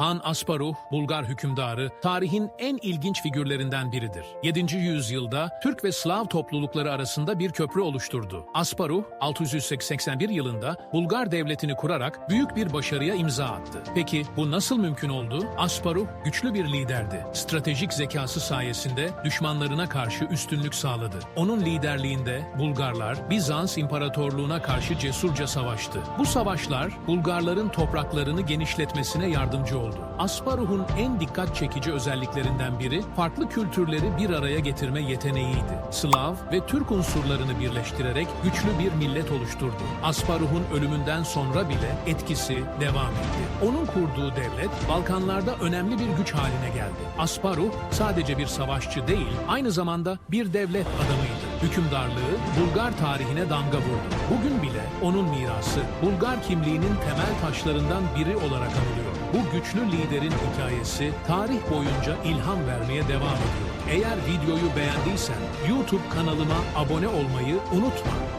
Han Asparuh, Bulgar hükümdarı, tarihin en ilginç figürlerinden biridir. 7. yüzyılda Türk ve Slav toplulukları arasında bir köprü oluşturdu. Asparuh, 681 yılında Bulgar devletini kurarak büyük bir başarıya imza attı. Peki bu nasıl mümkün oldu? Asparuh güçlü bir liderdi. Stratejik zekası sayesinde düşmanlarına karşı üstünlük sağladı. Onun liderliğinde Bulgarlar Bizans İmparatorluğuna karşı cesurca savaştı. Bu savaşlar Bulgarların topraklarını genişletmesine yardımcı oldu. Asparuh'un en dikkat çekici özelliklerinden biri farklı kültürleri bir araya getirme yeteneğiydi. Slav ve Türk unsurlarını birleştirerek güçlü bir millet oluşturdu. Asparuh'un ölümünden sonra bile etkisi devam etti. Onun kurduğu devlet Balkanlarda önemli bir güç haline geldi. Asparuh sadece bir savaşçı değil, aynı zamanda bir devlet adamıydı. Hükümdarlığı Bulgar tarihine damga vurdu. Bugün bile onun mirası Bulgar kimliğinin temel taşlarından biri olarak anılıyor. Bu güçlü liderin hikayesi tarih boyunca ilham vermeye devam ediyor. Eğer videoyu beğendiysen YouTube kanalıma abone olmayı unutma.